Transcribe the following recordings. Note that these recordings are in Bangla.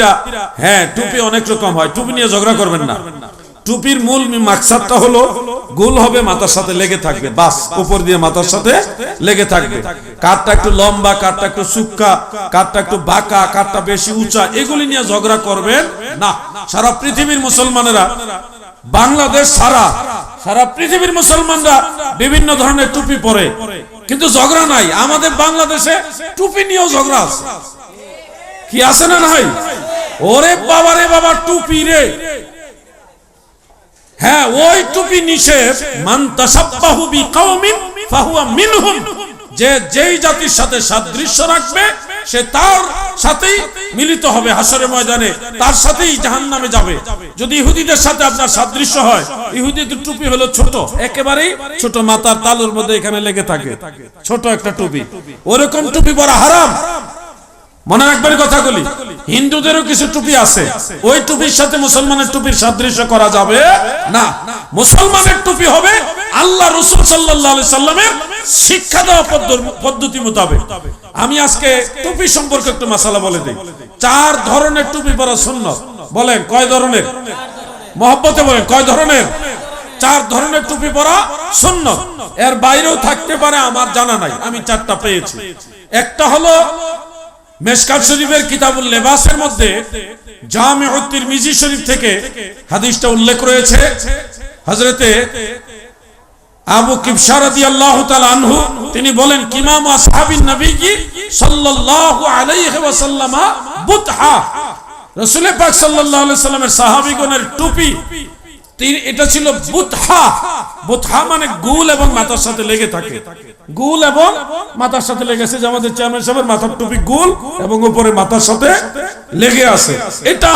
ব্যক্তিরা হ্যাঁ টুপি অনেক রকম হয়। টুপি নিয়ে ঝগড়া করবেন না। টুপির মূল মাকসাদটা হলো, গোল হবে, মাথার সাথে লেগে থাকবে। বাস, উপর দিয়ে মাথার সাথে লেগে থাকবে। কাঠটা একটু লম্বা কাঠটা একটু সুক্কা কাঠটা একটু বাঁকা কাঠটা বেশি উঁচা, এগুলি নিয়ে ঝগড়া করবেন না। সারা পৃথিবীর মুসলমানেরা, বাংলাদেশ সারা সারা পৃথিবীর মুসলমানরা বিভিন্ন ধরনের টুপি পরে। কিন্তু ঝগড়া নাই। আমাদের বাংলাদেশে টুপি নিয়েও ঝগড়া আছে। কি আছে না নাই? ওরে বাবা রে বাবা, টুপি রে। হ্যাঁ ওই টুপি নিষেধ। মান তাসাব্বাহু বিকাউমিন ফাহুয়া মিনহুম। যে যেই জাতির সাথে সাদৃশ্য রাখবে, সে তার সাথেই মিলিত হবে হাসরে ময়দানে। তার সাথেই জাহান্নামে যাবে। যদি ইহুদিদের সাথে আপনার সাদৃশ্য হয়, ইহুদিদের টুপি হলো ছোট। একেবারেই ছোট মাথার তালুর মধ্যে এখানে লেগে থাকে। ছোট একটা টুপি। ওরকম টুপি পরা হারাম। মনে রাখবেন কথাগুলি। হিন্দুদেরও কিছু টুপি আছে। ওই টুপির সাথে মুসলমানের টুপির সাদৃশ্য করা যাবে না। মুসলমানের টুপি হবে আল্লাহ রসুল সাল্লাহ সাল্লামের শিক্ষা দেওয়া পদ্ধতি মোতাবেক। আমি আজকে টুপি সম্পর্কে একটু মশালা বলে দিই। চার ধরনের টুপি পরা শূন্য বলেন, কয় ধরনের? মহব্বতে বলেন, কয় ধরনের? চার ধরনের টুপি পরা শূন্য এর বাইরেও থাকতে পারে, আমার জানা নাই, আমি চারটা পেয়েছি। একটা হলো মেশকাত শরীফের কিতাবুল লেবাসের মধ্যে জামিউত তিরমিজি শরীফ থেকে হাদিসটা উল্লেখ রয়েছে। হজরতে আবু কিবসা রাদিয়াল্লাহু তাআলা আনহু, তিনি বলেন কিমাম আসহাবিন নবীজি সাল্লাল্লাহু আলাইহি ওয়াসাল্লাম বুতহা। রাসূল পাক সাল্লাল্লাহু আলাইহি সাল্লামের সাহাবীগণের টুপি এটা ছিল বুতহা। বুতহা মানে গুল এবং মাথার সাথে লেগে থাকে। গুল এবং মাথার সাথে লেগেছে যে আমাদের চেয়ারম্যান সাহেবের মাথার টুপি গুল এবং উপরে মাথার সাথে লেগে আছে। এটা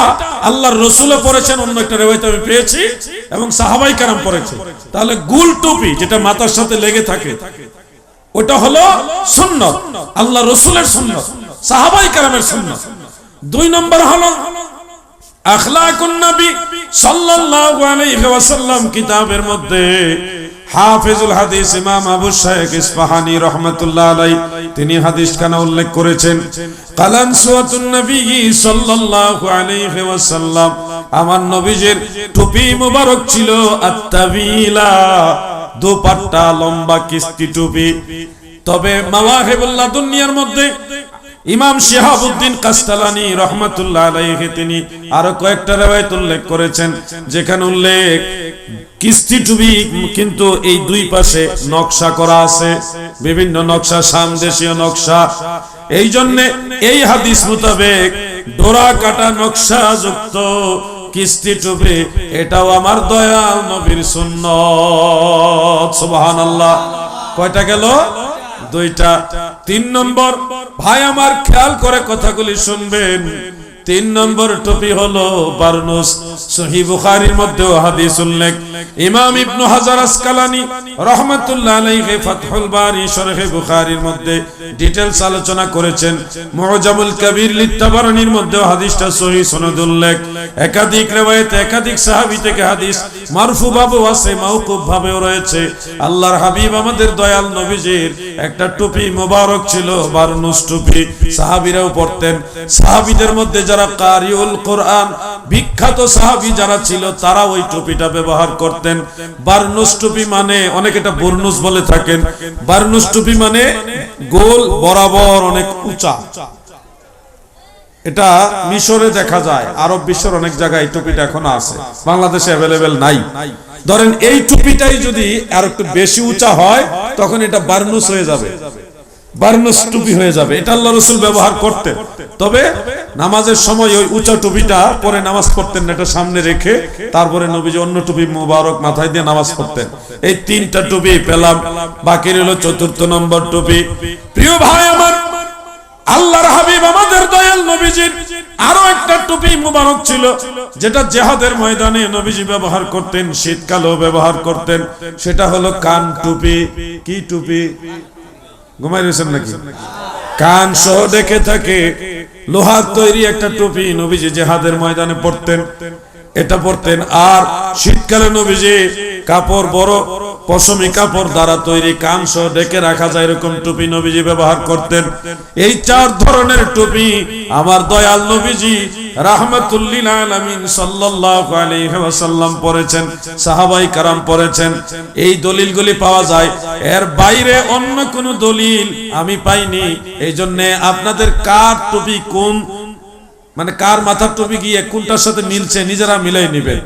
আল্লাহর রসুলও পড়েছেন, অন্য একটা রেওয়ায়তে আমি পেয়েছি এবং সাহাবাই কারাম পড়েছে। তাহলে গুল টুপি যেটা মাথার সাথে লেগে থাকে, ওটা হলো সুন্নত। আল্লাহ রসুলের সুন্নত, সাহাবাই কারামের সুন্নত। দুই নম্বর হলো কিতাবের মধ্যে হাফিজুল হাদিস ইমাম আবু রাহমাতুল্লাহ আলাই তিনি উল্লেখ করেছেন ওয়াসাল্লাম, আমার নবীজির টুপি মোবারক ছিল দুপাট্টা, লম্বা কিস্তি টুপি। তবে মাওয়াহিবুল্লাহ দুনিয়ার মধ্যে ইমাম শিহাবুদ্দিন কাস্তালানি রহমাতুল্লাহ আলাইহি তিনি আরও কয়েকটা রেওয়ায়ত উল্লেখ করেছেন, যেখানে উল্লেখ, কিস্তি টুবি কিন্তু এই দুই পাশে নকশা করা আছে, বিভিন্ন নকশা সামদেশীয় নকশা। এই জন্য এই হাদিস মোতাবেক ডোরা কাটা নকশা যুক্ত কিস্তি টুপি এটাও আমার দয়াল নবীর সুন্নত। সুবহানাল্লাহ। কয়টা গেল? দুইটা, তিন নম্বর, ভাই আমার খেয়াল করে কথাগুলি শুনবেন। তিন নম্বর টুপি হলো বারনুস সহি বুখারীর মধ্যে হাদিস উল্লেখ। ইমাম ইবনু হাজার আসকালানি রহমাতুল্লাহ আলাইহি ফাতহুল বারি শরহে বুখারীর মধ্যে ডিটেইলস আলোচনা করেছেন। মুআজামুল কবির লিত্তাবারানির মধ্যে হাদিসটা সহি সনদ উল্লেখ। একাধিক রিওয়ায়াতে, একাধিক সাহাবী থেকে হাদিস মারফু ভাবেও আছে মাওকুফ ভাবেও রয়েছে। আল্লাহর হাবিব আমাদের দয়াল নবীজির একটা টুপি মোবারক ছিল, বারনুস টুপি। সাহাবীরাও পরতেন। সাহাবীদের মধ্যে যারা কারিউল কোরআন, বিখ্যাত সাহাবী যারা ছিল তারা ওই টুপিটা ব্যবহার করতেন। বারনুস টুপি মানে অনেক এটা বর্নুস বলে থাকেন। বারনুস টুপি মানে গোল বরাবর অনেক উঁচা। এটা মিশরে দেখা যায়। আরব বিশ্বের অনেক জায়গায় এই টুপিটা এখনও আছে। বাংলাদেশে অ্যাভেলেবেল নাই। ধরেন এই টুপিটাই যদি আর একটু বেশি উঁচা হয়, তখন এটা বার্নুস হয়ে যাবে। বার্নুস টুপি হয়ে যাবে। এটা ব্যবহার তবে নামাজের সময় ওই উঁচা টুপিটা পরে নামাজ পড়তেন এটা সামনে রেখে তারপরে নবীজি অন্য টুপি মোবারক মাথায় দিয়ে নামাজ পড়তেন। এই তিনটা টুপি পেলাম। বাকি রইল চতুর্থ নম্বর টুপি। প্রিয় ভাই আমার, আল্লাহর হাবিব আমাদের দয়াল নবীজির আরও একটা টুপি মুবারক ছিল, যেটা জেহাদের ময়দানে নবীজি ব্যবহার করতেন, শীতকালেও ব্যবহার করতেন, সেটা হলো কান টুপি। কি টুপি? ঘুমাই রয়েছেন নাকি? কান সহ দেখে থাকে, লোহার তৈরি একটা টুপি নবীজি জেহাদের ময়দানে পড়তেন এটা পড়তেন আর শীতকালে নবীজি কাপড় বড়, পশমি কাপড় দ্বারা তৈরি কান সহ ডেকে রাখা যায় এরকম টুপি নবীজি ব্যবহার করতেন। এই চার ধরনের টুপি আমার দয়াল নবীজি রাহমাতুল্লিল আলামিন এই দলিলগুলি পাওয়া যায়। এর বাইরে অন্য কোন দলিল আমি পাইনি। এই জন্য আপনাদের কার টুপি কোন মানে কার মাথার টুপি গিয়ে কোনটার সাথে মিলছে নিজেরা মিলাই নেবেন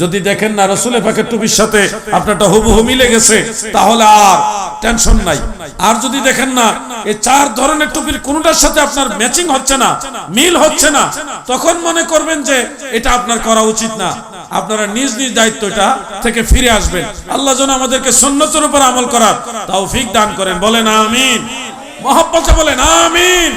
যদি দেখেন না রসুল পাকের টুপির সাথে আপনারটা হুবহু মিলে গেছে, তাহলে আর টেনশন নাই। আর যদি দেখেন না এই চার ধরনের টুপির কোনটার সাথে আপনার ম্যাচিং হচ্ছে না, মিল হচ্ছে না, তখন মনে করবেন যে এটা আপনার করা উচিত না। আপনারা নিজ নিজ দায়িত্বটা থেকে ফিরে আসবেন। আল্লাহ যেন আমাদেরকে সন্ন্যতের উপর আমল করার তাও ফিক দান করেন। বলেন আমিন। মহাব্বতে বলেন আমিন।